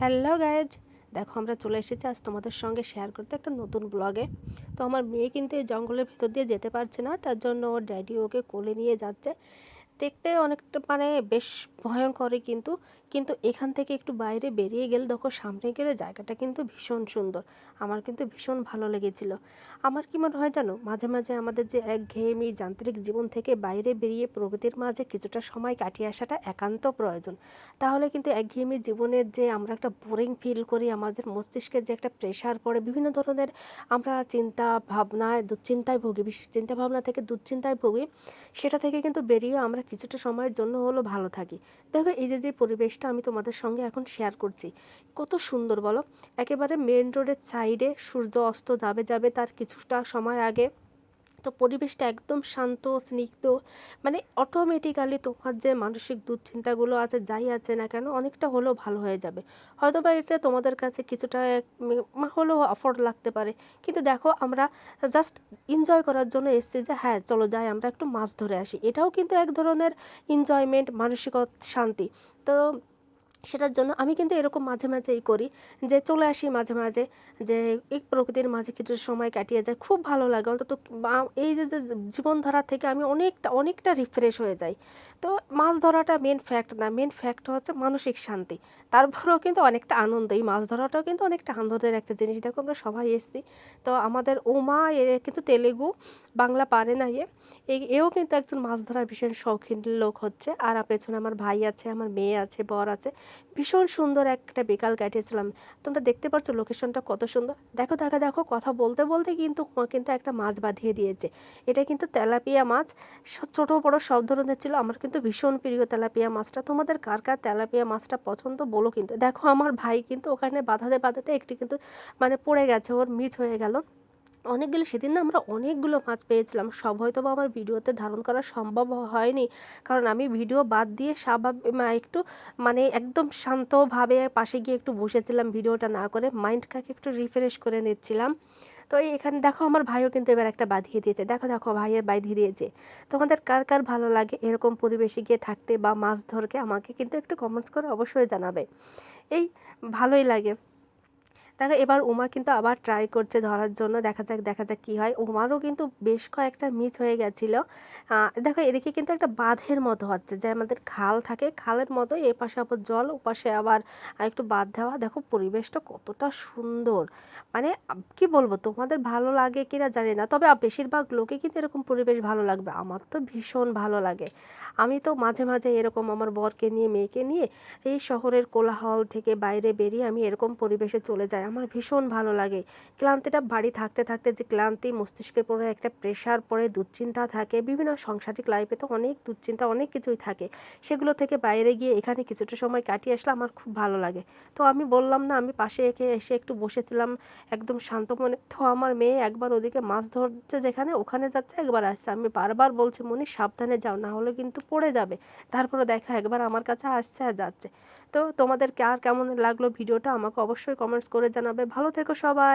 Hello guys, দেখো আমরা চলে এসেছি আজ তোমাদের সঙ্গে শেয়ার করতে একটা নতুন ব্লগে তো আমার মেয়ে কিন্তু এই জঙ্গলের ভেতর দিয়ে যেতে পারছে না, তার জন্য ওর ড্যাডি ওকে কোলে নিয়ে যাচ্ছে। দেখতে অনেকটা মানে বেশ ভয়ঙ্করই কিন্তু কিন্তু এখান থেকে একটু বাইরে বেরিয়ে গেলে দেখো সামনে গেলে জায়গাটা কিন্তু ভীষণ সুন্দর। আমার কিন্তু ভীষণ ভালো লেগেছিল। আমার কি মনে হয় জানো? মাঝে মাঝে আমাদের যে একঘেয়েমি যান্ত্রিক জীবন থেকে বাইরে বেরিয়ে প্রকৃতির মাঝে কিছুটা সময় কাটিয়ে আসাটা একান্ত প্রয়োজন। তাহলে কিন্তু একঘেয়েমি জীবনের যে আমরা একটা বোরিং ফিল করি, আমাদের মস্তিষ্কের যে একটা প্রেশার পড়ে, বিভিন্ন ধরনের আমরা চিন্তা ভাবনায়, দুশ্চিন্তায় ভুগি। বিশেষ চিন্তা ভাবনা থেকে দুশ্চিন্তায় ভুগি, সেটা থেকে কিন্তু বেরিয়ে আমরা কিছুটা সময়ের জন্য হলো ভালো থাকি। দেখো এই যে যে পরিবেশটা আমি তোমাদের সঙ্গে এখন শেয়ার করছি, কত সুন্দর বলো। একেবারে মেন রোডের সাইডে সূর্য অস্ত যাবে যাবে তার কিছুটা সময় আগে তো পরিবেশটা একদম শান্ত, স্নিগ্ধ মানে অটোমেটিক্যালি তোমার যে মানসিক দুশ্চিন্তাগুলো আছে, যাই আছে না কেন, অনেকটা হলেও ভালো হয়ে যাবে। হয়তো বা এটা তোমাদের কাছে কিছুটা হলেও অফোর্ড লাগতে পারে। কিন্তু দেখো, আমরা জাস্ট এনজয় করার জন্য এসছি যে হ্যাঁ চলো যাই, আমরা একটু মাছ ধরে আসি। এটাও কিন্তু এক ধরনের এনজয়মেন্ট মানসিক শান্তি। তো সেটার জন্য আমি কিন্তু এরকম মাঝে মাঝেই করি যে চলে আসি মাঝে মাঝে, যে এই প্রকৃতির মাঝে কিছু সময় কাটিয়ে যায়, খুব ভালো লাগে। অন্তত এই যে যে জীবনধারা থেকে আমি অনেকটা অনেকটা রিফ্রেশ হয়ে যাই। তো মাছ ধরাটা মেন ফ্যাক্ট না মেন ফ্যাক্ট হচ্ছে মানসিক শান্তি। তারপরেও কিন্তু অনেকটা আনন্দ। এই মাছ ধরাটাও কিন্তু অনেকটা আনন্দের একটা জিনিস। দেখো আমরা সবাই এসেছি, তো আমাদের ওমা, এ কিন্তু তেলেগু, বাংলা পারে না ইয়ে। এও কিন্তু একজন মাছ ধরার ভীষণ শৌখিন লোক হচ্ছে। আর পেছনে আমার ভাই আছে, আমার মেয়ে আছে, বর আছে। ভীষণ সুন্দর একটা বিকাল কাটিয়েছিলাম। তোমরা দেখতে পাচ্ছ লোকেশনটা কত সুন্দর। দেখো, দেখা, দেখো, কথা বলতে বলতে কিন্তু কিন্তু একটা মাছ বাঁধিয়ে দিয়েছে। এটা কিন্তু তেলাপিয়া মাছ। ছোটো বড়ো সব ধরনের ছিল। আমার কিন্তু ভীষণ প্রিয় তেলাপিয়া মাছটা। তোমাদের কার কার তেলাপিয়া মাছটা পছন্দ বলো কিন্তু। দেখো, আমার ভাই কিন্তু ওখানে বাঁধাতে বাঁধাতে একটি কিন্তু মানে পড়ে গেছে, ওর মিস হয়ে গেল। অনেকগুলো, সেদিন না আমরা অনেকগুলো মাছ পেয়েছিলাম। সব হয়তো বা আমার ভিডিওতে ধারণ করা সম্ভব হয়নি। কারণ আমি ভিডিও বাদ দিয়ে স্বাভাবিক একটু মানে একদম শান্তভাবে পাশে গিয়ে একটু বসেছিলাম ভিডিওটা না করে মাইন্ডটাকে একটু রিফ্রেশ করে নিচ্ছিলাম। তো এই এখানে দেখো আমার ভাইও কিন্তু এবার একটা বাঁধিয়ে দিয়েছে। দেখো দেখো, ভাইয়ের বাঁধিয়ে দিয়েছে। তোমাদের কার কার ভালো লাগে এরকম পরিবেশে গিয়ে থাকতে বা মাছ ধরকে আমাকে কিন্তু একটু কমেন্টস করে অবশ্যই জানাবে। এই ভালোই লাগে। দেখো এবার উমা কিন্তু আবার ট্রাই করছে ধরার জন্য। দেখা যাক দেখা যাক কী হয়। উমারও কিন্তু বেশ কয়েকটা মিস হয়ে গেছিল। দেখো, এদিকে কিন্তু একটা বাঁধের মতো হচ্ছে, যে আমাদের খাল থাকে, খালের মতো এ পাশে আবার জল ও পাশে আবার একটু বাঁধ দেওয়া। দেখো, পরিবেশটা কতটা সুন্দর। মানে কি বলব, তোমাদের ভালো লাগে কিনা জানি না, তবে বেশিরভাগ লোকে কিন্তু এরকম পরিবেশ ভালো লাগবে। আমার তো ভীষণ ভালো লাগে। আমি তো মাঝে মাঝে এরকম আমার বরকে নিয়ে, মেয়েকে নিয়ে এই শহরের কোলাহল থেকে বাইরে বেরিয়ে আমি এরকম পরিবেশে চলে যাই। আমার ভীষণ ভালো লাগে। ক্লান্তিটা বাড়ি থাকতে থাকতে যে ক্লান্তি, মস্তিষ্কের পরে একটা প্রেশার পরে দুশ্চিন্তা থাকে। বিভিন্ন সাংসারিক লাইফে তো অনেক দুশ্চিন্তা, অনেক কিছুই থাকে। সেগুলো থেকে বাইরে গিয়ে এখানে কিছুটা সময় কাটিয়ে আসলে আমার খুব ভালো লাগে। তো আমি বললাম না, আমি পাশে একে এসে একটু বসেছিলাম একদম শান্ত মনে। তো আমার মেয়ে একবার ওদিকে মাছ ধরছে যেখানে, ওখানে যাচ্ছে, একবার আসছে। আমি বারবার বলছি, মনি, সাবধানে যাও, না হলে কিন্তু পড়ে যাবে। তারপরে দেখা একবার আমার কাছে আসছে আর যাচ্ছে। তো তোমাদের আর কেমন লাগল ভিডিওটা, আমাকে অবশ্যই কমেন্টস করে জানাবে ভালো থেকো সবাই।